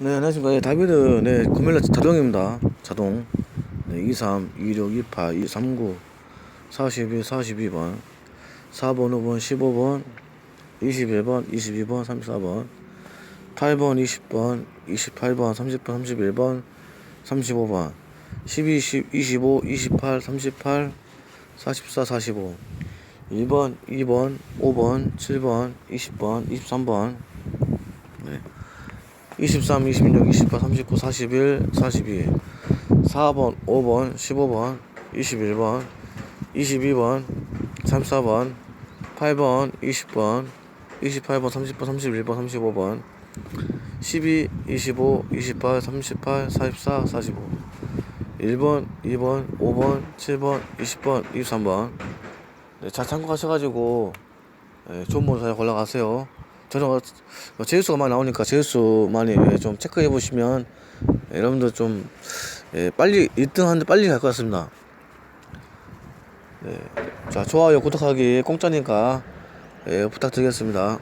네, 안녕하십니까. 예, 다비드, 네, 구멜라 자동입니다. 자동. 네, 23, 26, 28, 239, 42, 42번, 4번, 5번, 15번, 21번, 22번, 34번, 8번, 20번, 28번, 30번, 31번, 35번, 12, 20, 25, 28, 38, 44, 45, 1번, 2번, 5번, 7번, 20번, 23번, 네. 23, 26, 28, 39, 41, 42, 4번, 5번, 15번, 21번, 22번, 34번, 8번, 20번, 28번, 30번, 31번, 35번, 12, 25, 28, 38, 44, 45, 1번, 2번, 5번, 7번, 20번, 23번. 네, 잘 참고하셔가지고 예, 좋은 모습 잘 올라가세요. 저는 제수가 많이 나오니까 제수 많이 예, 좀 체크해 보시면 예, 여러분들 좀 예, 빨리 1등 하는데 빨리 갈 것 같습니다. 네. 자 좋아요 구독하기 공짜니까 예, 부탁드리겠습니다.